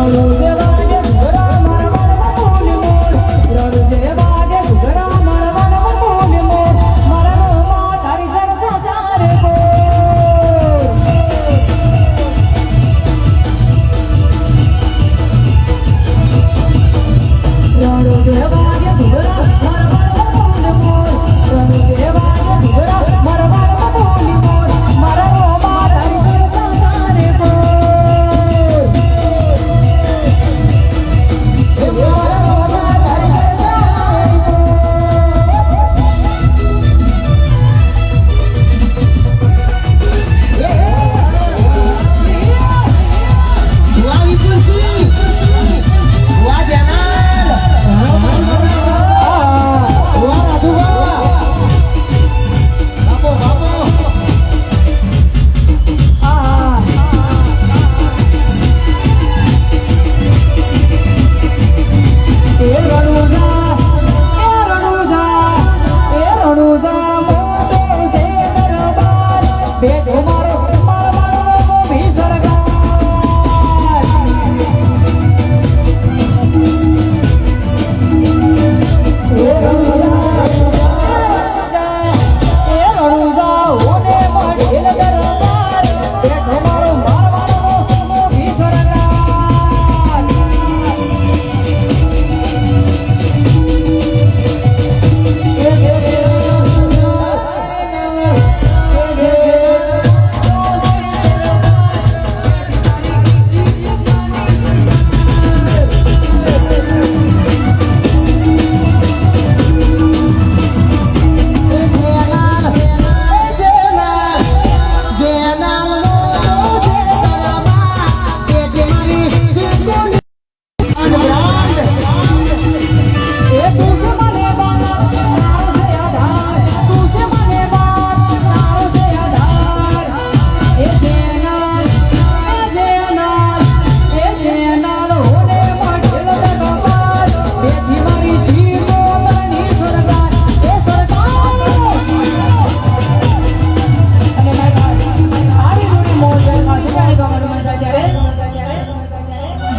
follow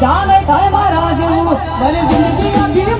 જાને થાય મારા મને જિંદગી આપી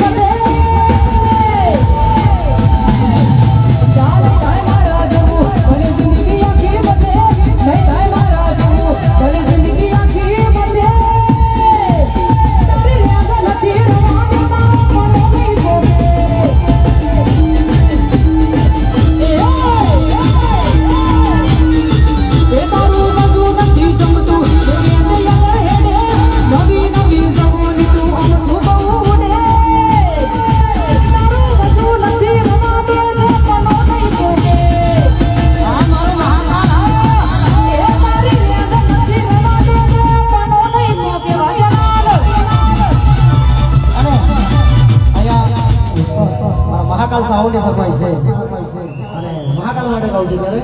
মহাকাল সাউন্ড এটা পাইছে। মানে মহাকাল মাঠে গাউজি করে?